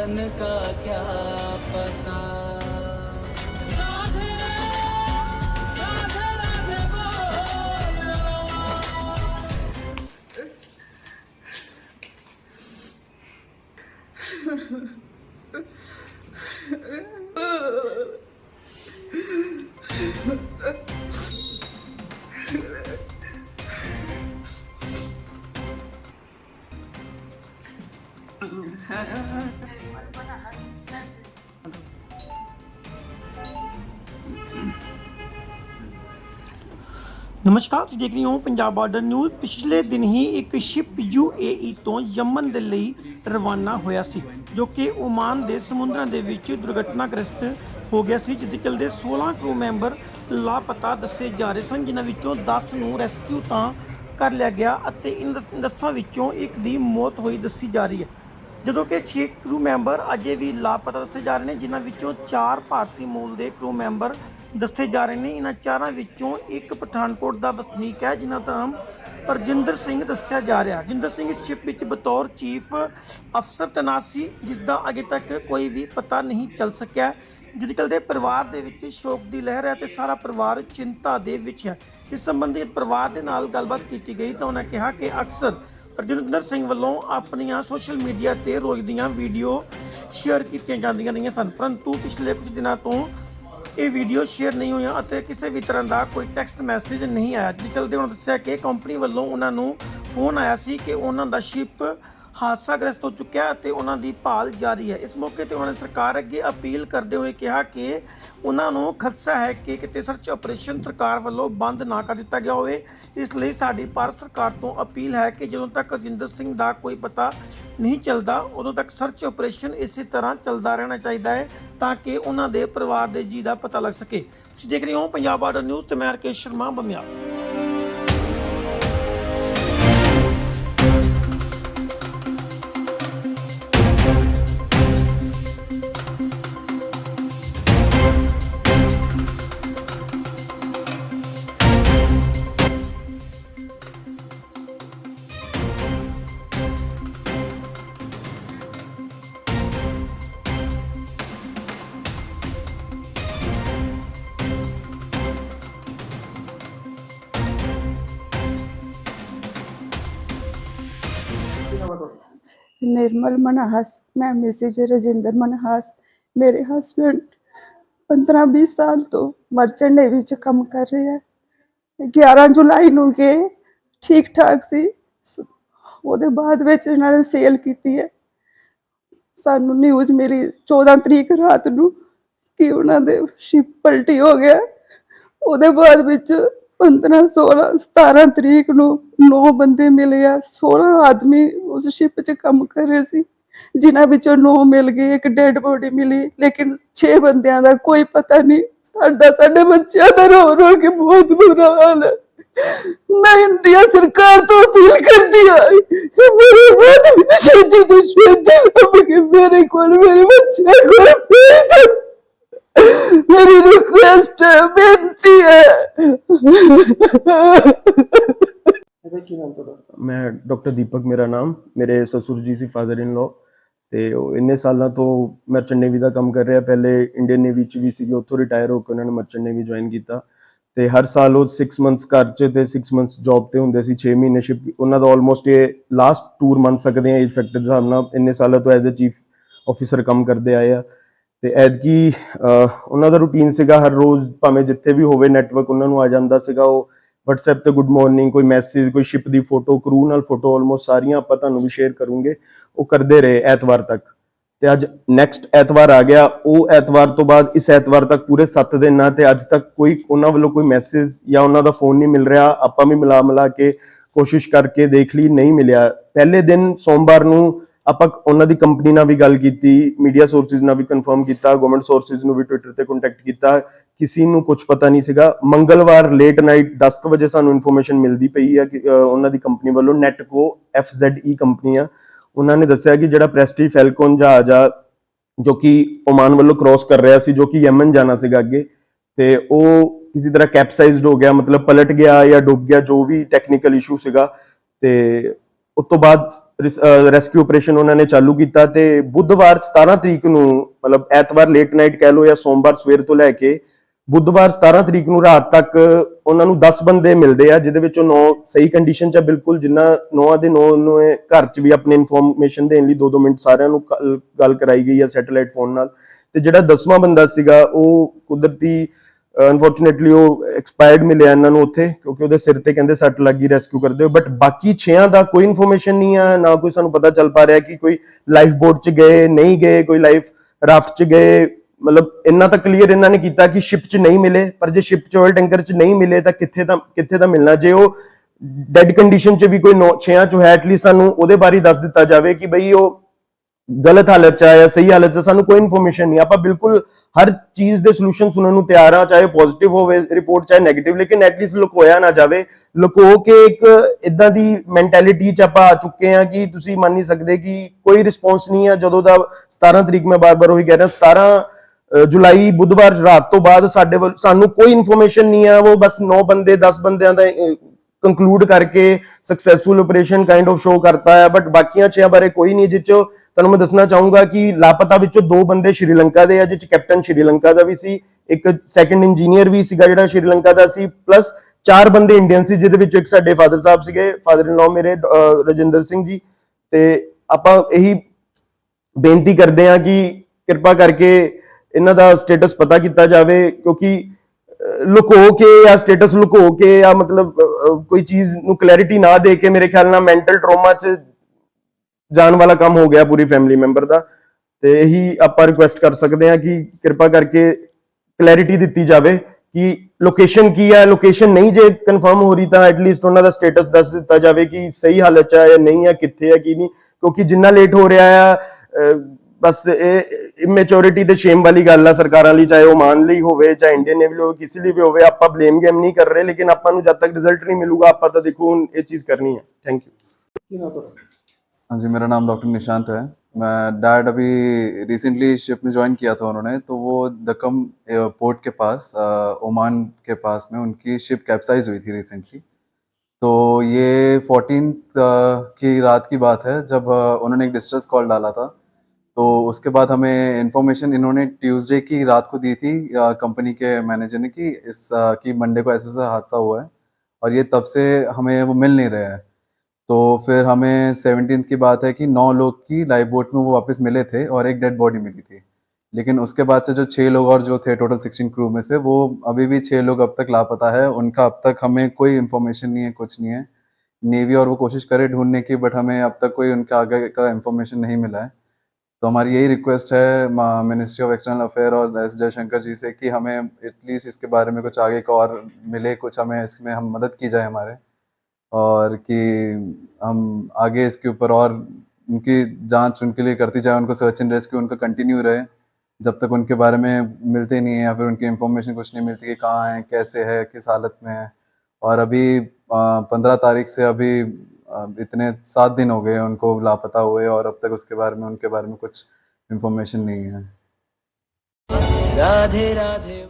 मन का क्या पता राधे ਨਮਸਕਾਰ, ਤੁਸੀਂ ਦੇਖ ਰਹੇ ਹੋ ਪੰਜਾਬ ਬਾਰਡਰ ਨਿਊਜ਼। ਪਿਛਲੇ ਦਿਨ ਹੀ ਇੱਕ ਸ਼ਿਪ UAE ਤੋਂ ਯਮਨ ਦੇ ਲਈ ਰਵਾਨਾ ਹੋਇਆ ਸੀ, ਜੋ ਕਿ ਓਮਾਨ ਦੇ ਸਮੁੰਦਰਾਂ ਦੇ ਵਿੱਚ ਦੁਰਘਟਨਾਗ੍ਰਸਤ ਹੋ ਗਿਆ ਸੀ, ਜਿਸ ਦੇ ਚਲਦੇ 16 ਕਰੂ ਮੈਂਬਰ ਲਾਪਤਾ ਦੱਸੇ ਜਾ ਰਹੇ ਸਨ, ਜਿਨ੍ਹਾਂ ਵਿੱਚੋਂ 10 ਨੂੰ ਰੈਸਕਿਊ ਤਾਂ ਕਰ ਲਿਆ ਗਿਆ ਅਤੇ ਇਨ 10 ਵਿੱਚੋਂ ਇੱਕ ਦੀ ਮੌਤ ਹੋਈ ਦੱਸੀ ਜਾ ਰਹੀ ਹੈ। ਜਦੋਂ ਕਿ 6 ਕਰੂ ਮੈਂਬਰ ਅਜੇ ਵੀ ਲਾਪਤਾ ਦੱਸੇ ਜਾ ਰਹੇ ਨੇ, ਜਿਨ੍ਹਾਂ ਵਿੱਚੋਂ 4 ਭਾਰਤੀ ਮੂਲ ਦੇ ਕਰੂ ਮੈਂਬਰ ਦੱਸੇ ਜਾ ਰਹੇ ਨੇ। ਇਹਨਾਂ ਚਾਰਾਂ ਵਿੱਚੋਂ ਇੱਕ ਪਠਾਨਕੋਟ ਦਾ ਵਸਨੀਕ ਹੈ, ਜਿਨ੍ਹਾਂ ਦਾ ਨਾਮ ਰਜਿੰਦਰ ਸਿੰਘ ਦੱਸਿਆ ਜਾ ਰਿਹਾ। ਰਜਿੰਦਰ ਸਿੰਘ ਇਸ ਸ਼ਿਪ ਵਿੱਚ ਬਤੌਰ ਚੀਫ ਅਫਸਰ ਤੈਨਾਤ ਸੀ, ਜਿਸ ਦਾ ਅਜੇ ਤੱਕ ਕੋਈ ਵੀ ਪਤਾ ਨਹੀਂ ਚੱਲ ਸਕਿਆ। ਜਿਸ ਦੇ ਪਰਿਵਾਰ ਦੇ ਵਿੱਚ ਸ਼ੋਕ ਦੀ ਲਹਿਰ ਹੈ ਤੇ ਸਾਰਾ ਪਰਿਵਾਰ ਚਿੰਤਾ ਦੇ ਵਿੱਚ ਹੈ। ਇਸ ਸੰਬੰਧੀ ਪਰਿਵਾਰ ਦੇ ਨਾਲ ਗੱਲਬਾਤ ਕੀਤੀ ਗਈ ਤਾਂ ਉਹਨਾਂ ਕਿਹਾ ਕਿ ਅਕਸਰ ਰਜਿੰਦਰ ਸਿੰਘ ਵੱਲੋਂ ਆਪਣੀਆਂ ਸੋਸ਼ਲ ਮੀਡੀਆ ਤੇ ਰੋਜ਼ ਦੀਆਂ ਵੀਡੀਓ ਸ਼ੇਅਰ ਕੀਤੀਆਂ ਜਾਂਦੀਆਂ ਰਹੀਆਂ ਸਨ। ਪਰੰਤੂ ਪਿਛਲੇ ਕੁਝ ਦਿਨਾਂ ਤੋਂ ਇਹ ਵੀਡੀਓ ਸ਼ੇਅਰ ਨਹੀਂ ਹੋਈਆਂ ਅਤੇ ਕਿਸੇ ਵੀ ਤਰ੍ਹਾਂ ਦਾ ਕੋਈ ਟੈਕਸਟ ਮੈਸੇਜ ਨਹੀਂ ਆਇਆ। ਜਿਕਲ ਦੇ ਉਹਨਾਂ ਦੱਸਿਆ ਕਿ ਕੰਪਨੀ ਵੱਲੋਂ ਉਹਨਾਂ ਨੂੰ ਫੋਨ ਆਇਆ ਸੀ ਕਿ ਉਹਨਾਂ ਦਾ ਸ਼ਿਪ ਹਾਦਸਾਗ੍ਰਸਤ ਹੋ ਚੁੱਕਿਆ ਅਤੇ ਉਹਨਾਂ ਦੀ ਭਾਲ ਜਾਰੀ ਹੈ। ਇਸ ਮੌਕੇ ਤੇ ਉਹਨਾਂ ਨੇ ਸਰਕਾਰ ਅੱਗੇ ਅਪੀਲ ਕਰਦੇ ਹੋਏ ਕਿਹਾ ਕਿ ਉਹਨਾਂ ਨੂੰ ਖਦਸ਼ਾ ਹੈ ਕਿ ਕਿਤੇ ਸਰਚ ਆਪਰੇਸ਼ਨ ਸਰਕਾਰ ਵੱਲੋਂ ਬੰਦ ਨਾ ਕਰ ਦਿੱਤਾ ਗਿਆ ਹੋਵੇ। ਇਸ ਲਈ ਸਾਡੀ ਭਾਰਤ ਸਰਕਾਰ ਤੋਂ ਅਪੀਲ ਹੈ ਕਿ ਜਦੋਂ ਤੱਕ ਰਜਿੰਦਰ ਸਿੰਘ ਦਾ ਕੋਈ ਪਤਾ ਨਹੀਂ ਚੱਲਦਾ, ਉਦੋਂ ਤੱਕ ਸਰਚ ਆਪਰੇਸ਼ਨ ਇਸੇ ਤਰ੍ਹਾਂ ਚੱਲਦਾ ਰਹਿਣਾ ਚਾਹੀਦਾ ਹੈ ਤਾਂ ਕਿ ਉਹਨਾਂ ਦੇ ਪਰਿਵਾਰ ਦੇ ਜੀ ਦਾ ਪਤਾ ਲੱਗ ਸਕੇ। ਤੁਸੀਂ ਦੇਖ ਰਹੇ ਹੋ ਪੰਜਾਬ ਬਾਰਡਰ ਨਿਊਜ਼ ਤੇ ਮੈਂ ਰਕੇਸ਼ ਸ਼ਰਮਾ ਬਮਿਆ ਨਿਰਮਲ ਮਨਹਾਸ, ਮੈਂ ਮਿਸਿਜ ਰਜਿੰਦਰ ਮਨਹਾਸ। ਮੇਰੇ ਹਸਬੰਡ 15-20 ਸਾਲ ਤੋਂ ਮਰਚੈਂਟ ਨੇਵੀ ਚ ਕੰਮ ਕਰ ਰਹੇ ਹੈ। 11 ਜੁਲਾਈ ਨੂੰ ਗਏ ਠੀਕ ਠਾਕ ਸੀ। ਉਹਦੇ ਬਾਅਦ ਵਿੱਚ ਇਹਨਾਂ ਨੇ ਸੇਲ ਕੀਤੀ ਹੈ। ਸਾਨੂੰ ਨਿਊਜ਼ ਮਿਲੀ 14 ਤਰੀਕ ਰਾਤ ਨੂੰ ਕਿ ਉਹਨਾਂ ਦੇ ਸ਼ਿਪ ਪਲਟੀ ਹੋ ਗਿਆ। ਉਹਦੇ ਬਾਅਦ ਵਿੱਚ 15 16 17 ਤਰੀਕ ਨੂੰ 9 ਬੰਦੇ ਮਿਲੇ ਆ। 16 ਆਦਮੀ ਉਸ ਸ਼ਿਪ 'ਚ ਕੰਮ ਕਰ ਰਹੇ ਸੀ, ਜਿਨ੍ਹਾਂ ਵਿੱਚੋਂ 9 ਮਿਲ ਗਏ, ਇੱਕ ਡੈੱਡ ਬੋਡੀ ਮਿਲੀ। ਲੇਕਿਨ 6 ਬੰਦਿਆਂ ਦਾ ਕੋਈ ਪਤਾ ਨਹੀਂ, ਸਾਡਾ, ਸਾਡੇ ਬੱਚਿਆਂ ਦਾ ਰੋ ਰੋ ਕੇ ਬਹੁਤ ਬੁਰਾ ਹਾਲ ਹੈ। ਮੈਂ ਇੰਡੀਆ ਸਰਕਾਰ ਤੋਂ ਅਪੀਲ ਕਰਦੀ ਆ ਮੇਰੇ ਬਹੁਤ ਮੈਨੂੰ ਛੇਤੀ ਤੋਂ ਮੇਰੇ ਕੋਲ, ਮੇਰੇ ਬੱਚਿਆਂ ਕੋਲ ਭੇਜ ਮੇਰੀ ਰਿਕੁਐਸਟ ਹੈ। ਬੇਨਤੀ ਹੈ ਮੈਂ ਡਾਕਟਰ ਦੀਪਕ ਮੇਰਾ ਨਾਮ। ਮੇਰੇ ਸਸੁਰ ਜੀ ਸੀ ਫਾਦਰ ਇਨ ਲਾ ਤੇ ਉਹ ਇੰਨੇ ਸਾਲਾਂ ਤੋਂ ਮਰਚੈਂਟ ਨੇਵੀ ਦਾ ਕੰਮ ਕਰ ਰਿਹਾ। ਪਹਿਲੇ ਇੰਡੀਅਨ ਨੇਵੀ ਚ ਵੀ ਸੀਗੇ ਉੱਥੋਂ ਰਿਟਾਇਰ ਹੋ ਕੇ ਉਹਨਾਂ ਨੇ ਮਰਚੈਂਟ ਨੇਵੀ ਜੁਆਇਨ ਕੀਤਾ। ਤੇ ਹਰ ਸਾਲ ਉਹ 6 ਮੰਥਸ ਘਰ ਚ ਤੇ 6 ਮੰਥਸ ਜੌਬ ਤੇ ਹੁੰਦੇ ਸੀ 6 ਮਹੀਨੇ ਸ਼ਿਪ ਉਹਨਾਂ ਦਾ ਆਲਮੋਸਟ ਇਹ ਲਾਸਟ ਟੂਰ ਮੰਨ ਸਕਦੇ ਆ ਦੇ ਹਿਸਾਬ ਨਾਲ ਇੰਨੇ ਸਾਲਾਂ ਤੋਂ ਐਜ਼ ਅ ਚੀਫ ਆਫੀਸਰ ਕੰਮ ਕਰਦੇ ਆਏ ਆ। ਤੇ ਐਤਕੀ ਉਹਨਾਂ ਦਾ ਰੂਟੀਨ ਸੀਗਾ ਹਰ ਰੋਜ਼ ਭਾਵੇਂ ਜਿੱਥੇ ਵੀ ਹੋਵੇ ਨੈਟਵਰਕ ਉਹਨਾਂ ਨੂੰ ਆ ਜਾਂਦਾ ਸੀਗਾ ਉਹ। WhatsApp ਤੇ ਗੁੱਡ ਮਾਰਨਿੰਗ ਕੋਈ ਮੈਸੇਜ ਕੋਈ ਸ਼ਿਪ ਦੀ ਫੋਟੋ ਕਰੂ ਨਾਲ ਫੋਟੋ ਆਲਮੋਸਟ ਸਾਰੀਆਂ ਆਪਾਂ ਤੁਹਾਨੂੰ ਵੀ ਸ਼ੇਅਰ ਕਰੂੰਗੇ। ਉਹ ਕਰਦੇ ਰਹੇ ਐਤਵਾਰ ਤੱਕ। ਤੇ ਅੱਜ ਨੈਕਸਟ ਐਤਵਾਰ ਆ ਗਿਆ। ਉਹ ਐਤਵਾਰ ਤੋਂ ਬਾਅਦ ਇਸ ਐਤਵਾਰ ਤੱਕ ਪੂਰੇ 7 ਦਿਨ ਆ ਤੇ ਅੱਜ ਤੱਕ ਕੋਈ ਉਹਨਾਂ ਵੱਲੋਂ ਕੋਈ ਮੈਸੇਜ ਜਾਂ ਉਹਨਾਂ ਦਾ ਫੋਨ ਨਹੀਂ ਮਿਲ ਰਿਹਾ। ਆਪਾਂ ਵੀ ਮਿਲਾ ਮਿਲਾ ਕੇ ਕੋਸ਼ਿਸ਼ ਕਰਕੇ ਦੇਖ ਲਈ, ਨਹੀਂ ਮਿਲਿਆ। ਪਹਿਲੇ ਦਿਨ ਸੋਮਵਾਰ ਨੂੰ ਆਪਾਂ ਉਹਨਾਂ ਦੀ ਕੰਪਨੀ ਨਾਲ ਵੀ ਗੱਲ ਕੀਤੀ ਮੀਡੀਆ ਸੋਰਸਿਸ ਨਾਲ ਵੀ ਕਨਫਰਮ ਕੀਤਾ ਗਵਰਨਮੈਂਟ ਸੋਰਸਿਸ ਨੂੰ ਵੀ ਟਵਿੱਟਰ ਤੇ ਕੰਟੈਕਟ ਕੀਤਾ, ਕਿਸੇ ਨੂੰ ਕੁਝ ਪਤਾ ਨਹੀਂ ਸੀਗਾ। ਮੰਗਲਵਾਰ ਲੇਟ ਨਾਈਟ 10 ਕੁ ਵਜੇ ਸਾਨੂੰ ਇਨਫੋਰਮੇਸ਼ਨ ਮਿਲਦੀ ਪਈ ਹੈ ਕਿ ਉਹਨਾਂ ਦੀ ਕੰਪਨੀ ਵੱਲੋਂ ਨੈਟਕੋ FZE ਕੰਪਨੀ ਆ। ਉਹਨਾਂ ਨੇ ਦੱਸਿਆ ਕਿ ਜਿਹੜਾ ਪ੍ਰੈਸਟੀ ਫੈਲਕਨ ਜਹਾਜ਼ ਆ, ਜੋ ਕਿ ਓਮਾਨ ਵੱਲੋਂ ਕ੍ਰਾਸ ਕਰ ਰਿਹਾ ਸੀ, ਜੋ ਕਿ ਯਮਨ ਜਾਣਾ ਸੀਗਾ ਅੱਗੇ, ਤੇ ਉਹ ਕਿਸੇ ਤਰ੍ਹਾਂ ਕੈਪਸਾਈਜ਼ਡ ਹੋ ਗਿਆ, ਮਤਲਬ ਪਲਟ ਗਿਆ ਜਾਂ ਡੁੱਬ ਗਿਆ, ਜੋ ਵੀ ਟੈਕਨੀਕਲ ਇਸ਼ੂ ਸੀਗਾ, ਤੇ ਉਸ ਤੋਂ ਬਾਅਦ ਰੈਸਕਿਊ ਆਪਰੇਸ਼ਨ ਉਹਨਾਂ ਨੇ ਚਾਲੂ ਕੀਤਾ ਤੇ ਬੁੱਧਵਾਰ 17 ਤਰੀਕ ਨੂੰ, ਮਤਲਬ ਐਤਵਾਰ ਲੇਟ ਨਾਈਟ ਕਹਿ ਲਓ ਜਾਂ ਸੋਮਵਾਰ ਸਵੇਰ ਤੋਂ ਲੈ ਕੇ ਬੁੱਧਵਾਰ 17 ਤਰੀਕ ਨੂੰ ਰਾਤ ਤੱਕ ਉਹਨਾਂ ਨੂੰ 10 ਬੰਦੇ ਮਿਲਦੇ ਆ, ਜਿਹਦੇ ਵਿੱਚੋਂ 9 ਸਹੀ ਕੰਡੀਸ਼ਨ 'ਚ ਆ, ਬਿਲਕੁਲ ਜਿੰਨਾ ਨੌਆਂ ਦੇ 9 ਨੂੰ ਘਰ 'ਚ ਵੀ ਆਪਣੀ ਇਨਫੋਰਮੇਸ਼ਨ ਦੇਣ ਲਈ 2-2 ਮਿੰਟ ਸਾਰਿਆਂ ਨੂੰ ਗੱਲ ਕਰਾਈ ਗਈ ਆ ਸੈਟੇਲਾਈਟ ਫੋਨ ਨਾਲ ਤੇ ਜਿਹੜਾ 10ਵਾਂ ਬੰਦਾ ਸੀਗਾ, ਉਹ ਕੁਦਰਤੀ ਅਨਫੋਰਚੂਨੇਟਲੀ ਉਹ ਐਕਸਪਾਇਰਡ ਮਿਲਿਆ ਇਹਨਾਂ ਨੂੰ ਉੱਥੇ, ਕਿਉਂਕਿ ਉਹਦੇ ਸਿਰ ਤੇ ਕਹਿੰਦੇ ਸੱਟ ਲੱਗੀ ਰੈਸਕਿਊ ਕਰਦੇ ਹੋ ਬਟ ਬਾਕੀ 6ਾਂ ਦਾ ਕੋਈ ਇਨਫੋਰਮੇਸ਼ਨ ਨਹੀਂ ਆ, ਨਾ ਕੋਈ ਸਾਨੂੰ ਪਤਾ ਚੱਲ ਪਾ ਰਿਹਾ ਕਿ ਕੋਈ ਲਾਈਫ ਬੋਟ 'ਚ ਗਏ, ਨਹੀਂ ਗਏ, ਕੋਈ ਲਾਈਫ ਰਾਫਟ 'ਚ ਗਏ। ਮਤਲਬ ਇੰਨਾ ਤਾਂ ਕਲੀਅਰ ਇਹਨਾਂ ਨੇ ਕੀਤਾ ਕਿ ਸ਼ਿਪ 'ਚ ਨਹੀਂ ਮਿਲੇ, ਪਰ ਜੇ ਸ਼ਿਪ 'ਚ ਆਇਲ ਟੈਂਕਰ 'ਚ ਨਹੀਂ ਮਿਲੇ ਤਾਂ ਕਿੱਥੇ ਤਾਂ ਕਿੱਥੇ ਤਾਂ ਮਿਲਣਾ? ਜੇ ਉਹ ਡੈਡ ਕੰਡੀਸ਼ਨ 'ਚ ਵੀ ਕੋਈ 9 6ਾਂ 'ਚ ਹੈ ਐਟਲੀਸਟ ਸਾਨੂੰ ਉਹਦੇ ਬਾਰੇ ਦੱਸ ਦਿੱਤਾ ਜਾਵੇ ਕਿ ਬਈ ਉਹ ਗਲਤ ਹਾਲਤ 'ਚ ਆ ਜਾਂ ਸਹੀ ਹਾਲਤ 'ਚ ਸਾਨੂੰ ਕੋਈ ਇਨਫੋਰਮੇਸ਼ਨ ਨਹੀਂ। ਆਪਾਂ ਬਿਲਕੁਲ ਹਰ ਚੀਜ਼ ਦੇ ਸੋਲੂਸ਼ਨ ਸੁਣਨ ਨੂੰ ਤਿਆਰ ਆ ਚਾਹੇ ਪੋਜ਼ਿਟਿਵ ਹੋਵੇ ਰਿਪੋਰਟ ਚਾਹੇ 네ਗੇਟਿਵ ਲੇਕਿਨ ਐਟਲੀਸਟ ਲੁਕੋਇਆ ਨਾ ਜਾਵੇ। ਲੁਕੋ ਕੇ ਇੱਕ ਇਦਾਂ ਦੀ ਮੈਂਟੈਲਿਟੀ 'ਚ ਆਪਾਂ ਆ ਚੁੱਕੇ ਆ ਕਿ ਤੁਸੀਂ ਮੰਨ ਨਹੀਂ ਸਕਦੇ ਕਿ ਕੋਈ ਰਿਸਪੌਂਸ ਨਹੀਂ ਆ। ਜਦੋਂ ਦਾ 17 ਤਰੀਕ ਮੈਂ ਬਾਰ-ਬਾਰ ਉਹੀ ਕਹਿ ਰਿਹਾ 17 ਜੁਲਾਈ, ਬੁੱਧਵਾਰ ਰਾਤ ਤੋਂ ਬਾਅਦ ਸਾਡੇ ਵੱਲ ਸਾਨੂੰ ਕੋਈ ਇਨਫੋਰਮੇਸ਼ਨ ਨਹੀਂ ਆ। ਉਹ ਬਸ 9 ਬੰਦੇ 10 ਬੰਦਿਆਂ ਦਾ ਕੰਕਲੂਡ ਕਰਕੇ successful operation kind of show ਕਰਤਾ ਹੈ ਬਟ ਬਾਕੀਆਂ ਛਿਆਂ ਬਾਰੇ ਕੋਈ ਨਹੀਂ, ਜਿਹ 'ਚੋਂ ਤੁਹਾਨੂੰ ਮੈਂ ਦੱਸਣਾ ਚਾਹੂੰਗਾ ਕਿ ਲਾਪਤਾ ਵਿੱਚੋਂ ਦੋ ਬੰਦੇ ਸ਼੍ਰੀਲੰਕਾ ਦੇ ਆ ਜਿਹ 'ਚ ਕੈਪਟਨ ਸ਼੍ਰੀਲੰਕਾ ਦਾ ਵੀ ਸੀ, ਇੱਕ ਸੈਕੰਡ ਇੰਜੀਨੀਅਰ ਵੀ ਸੀਗਾ ਜਿਹੜਾ ਸ਼੍ਰੀਲੰਕਾ ਦਾ ਸੀ ਪਲੱਸ ਚਾਰ ਬੰਦੇ ਇੰਡੀਅਨ ਸੀ, ਜਿਹਦੇ ਵਿੱਚ ਇੱਕ ਸਾਡੇ ਫਾਦਰ ਸਾਹਿਬ ਸੀਗੇ ਫਾਦਰ ਇਨ ਲਾ ਮੇਰੇ ਰਜਿੰਦਰ ਸਿੰਘ ਜੀ। ਤੇ ਆਪਾਂ ਇਹੀ ਬੇਨਤੀ ਕਰਦੇ ਹਾਂ ਕਿ ਕਿਰਪਾ ਕਰਕੇ ਇਹਨਾਂ ਦਾ ਸਟੇਟਸ ਪਤਾ ਕੀਤਾ ਜਾਵੇ, ਕਿਉਂਕਿ ਲੁਕੋ ਕੇ ਜਾਂ ਸਟੇਟਸ ਲੁਕੋ ਕੇ ਜਾਂ ਮਤਲਬ ਕੋਈ ਚੀਜ਼ ਨੂੰ ਕਲੈਰਿਟੀ ਨਾ ਦੇ ਕੇ ਮੇਰੇ ਖਿਆਲ ਨਾਲ ਮੈਂਟਲ ਟਰਾਮਾ 'ਚ ਜਾਣ ਵਾਲਾ ਕੰਮ ਹੋ ਗਿਆ ਪੂਰੀ ਫੈਮਿਲੀ ਮੈਂਬਰ ਦਾ। ਤੇ ਇਹੀ ਆਪਾਂ ਰਿਕੁਐਸਟ ਕਰ ਸਕਦੇ ਹਾਂ ਕਿ ਕਿਰਪਾ ਕਰਕੇ ਕਲੈਰਿਟੀ ਦਿੱਤੀ ਜਾਵੇ ਕਿ ਲੋਕੇਸ਼ਨ ਕੀ ਹੈ ਲੋਕੇਸ਼ਨ ਨਹੀਂ ਜੇ ਕਨਫਰਮ ਹੋ ਰਹੀ ਤਾਂ ਐਟਲੀਸਟ ਉਹਨਾਂ ਦਾ ਸਟੇਟਸ ਦੱਸ ਦਿੱਤਾ ਜਾਵੇ ਕਿ ਸਹੀ ਹਾਲਤ 'ਚ ਹੈ ਜਾਂ ਨਹੀਂ ਹੈ ਕਿੱਥੇ ਹੈ ਕੀ ਨਹੀਂ। ਕਿਉਂਕਿ ਜਿੰਨਾ ਲੇਟ ਹੋ ਰਿਹਾ ਆ ਬਸ ਇਹ ਇਮੈਚੁਰਿਟੀ ਤੇ ਸ਼ੇਮ ਵਾਲੀ ਗੱਲ ਆ ਸਰਕਾਰਾਂ ਲਈ, ਚਾਹੇ ਉਹ ਮਾਨ ਲਈ ਹੋਵੇ, ਚਾਹੇ ਇੰਡੀਅਨ ਨੇਵੀ ਲਈ ਹੋਵੇ, ਕਿਸੇ ਲਈ ਵੀ ਹੋਵੇ, ਆਪਾਂ ਬਲੇਮ ਗੇਮ ਨਹੀਂ ਕਰ ਰਹੇ, ਲੇਕਿਨ ਆਪਾਂ ਨੂੰ ਜਦ ਤੱਕ ਰਿਜ਼ਲਟ ਨਹੀਂ ਮਿਲੂਗਾ, ਆਪਾਂ ਤਾਂ ਦੇਖੋ ਹੁਣ ਇਹ ਚੀਜ਼ ਕਰਨੀ ਹੈ ਥੈਂਕ ਯੂ हाँ जी, मेरा नाम डॉक्टर निशांत है। मैं डैड अभी रिसेंटली शिप में ज्वाइन किया था उन्होंने तो वो दक्कम पोर्ट के पास ओमान के पास में उनकी शिप कैप्साइज हुई थी रिसेंटली तो ये फोर्टीन की रात की बात है, जब उन्होंने एक डिस्ट्रेस कॉल डाला था। तो उसके बाद हमें इन्फॉर्मेशन इन्होंने ट्यूसडे की रात को दी थी कंपनी के मैनेजर ने कि इस कि मंडे को ऐसा ऐसा हादसा हुआ है, और ये तब से हमें वो मिल नहीं रहे हैं। तो फिर हमें सेवनटीन की बात है कि नौ लोग की लाइफ बोट में वो वापस मिले थे और एक डेड बॉडी मिली थी। लेकिन उसके बाद से जो छः लोग और जो थे टोटल सिक्सटीन क्रू में से, वो अभी भी छः लोग अब तक लापता है। उनका अब तक हमें कोई इन्फॉर्मेशन नहीं है, कुछ नहीं है। नेवी और वो कोशिश करे ढूँढने की बट हमें अब तक कोई उनका आगे का इन्फॉर्मेशन नहीं मिला है। तो हमारी यही रिक्वेस्ट है मिनिस्ट्री ऑफ़ एक्सटर्नल अफेयर और एस जयशंकर जी से कि हमें एटलीस्ट इसके बारे में कुछ आगे का और मिले, कुछ हमें इसमें हम मदद की जाए हमारे। और कि हम आगे इसके ऊपर और उनकी जाँच उनके लिए करती जाए, उनको सर्च एंड रेस्क्यू उनका कंटिन्यू रहे। जब तक उनके बारे में मिलते नहीं है या फिर उनकी इंफॉर्मेशन कुछ नहीं मिलती कि कहाँ है, कैसे है, किस हालत में है। और अभी पंद्रह तारीख से अभी इतने सात दिन हो गए उनको लापता हुए और अब तक उसके बारे में, उनके बारे में कुछ इंफॉर्मेशन नहीं है। राधे राधे।